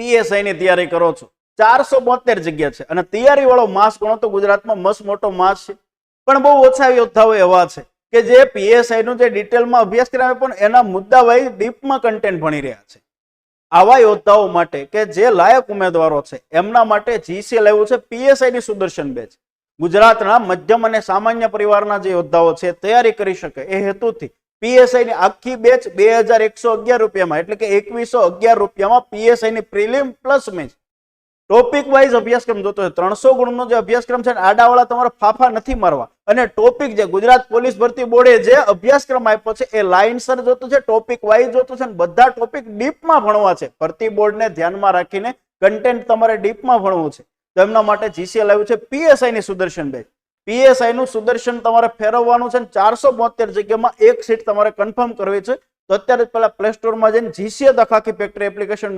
PSI ની તૈયારી કરો છો. ચારસો બોતેર જગ્યા છે. અને તૈયારી વાળો માસ ગણો તો ગુજરાતમાં મસ્ત મોટો માસ છે. પણ બહુ ઓછા યોદ્ધાઓ એવા છે કે જે પીએસઆઈ નું જે ડિટેલમાં અભ્યાસ કર્યા પણ એના મુદ્દા વાઇઝ ડીપમાં કન્ટેન્ટ ભણી રહ્યા છે. આવા યોદ્ધાઓ માટે કે જે લાયક ઉમેદવારો છે, એમના માટે જીસીએલ આવ્યું છે પીએસઆઈ ની સુદર્શન બેચ. ગુજરાતના મધ્યમ અને સામાન્ય પરિવારના જે યોદ્ધાઓ છે, તૈયારી કરી શકે એ હેતુથી પીએસઆઈ ની આખી બેચ બે હજાર એકસો અગિયાર રૂપિયામાં, એટલે કે એકવીસો અગિયાર રૂપિયામાં પીએસઆઈ ની prelim plus match topic wise અભ્યાસક્રમ જોતો છે ત્રણસો ગુણનો જે અભ્યાસક્રમ છે આડાવાળા તમારા ફાફા નથી મારવા. અને ટોપિક જે ગુજરાત પોલીસ ભરતી બોર્ડે જે અભ્યાસક્રમ આપ્યો છે, એ લાઇનસર જોતો છે ટોપિક વાઇઝ જોતો છે બધા ટોપિક ડીપમાં ભણવા છે. ભરતી બોર્ડને ધ્યાનમાં રાખીને કન્ટેન્ટ તમારે ડીપમાં ભણવું છે. તેમના માટે જીસીએલ આવ્યું છે પીએસઆઈ ની સુદર્શન બેચ. પીએસઆઈ નું સુદર્શન તમારે ફેરવવાનું છે ચારસો બોતેર જગ્યામાં એક સીટ તમારે કન્ફર્મ કરવી છે. તો અત્યારે પેલા પ્લે સ્ટોરમાં જઈને જીસીએ દખાખી ફેક્ટરી એપ્લિકેશન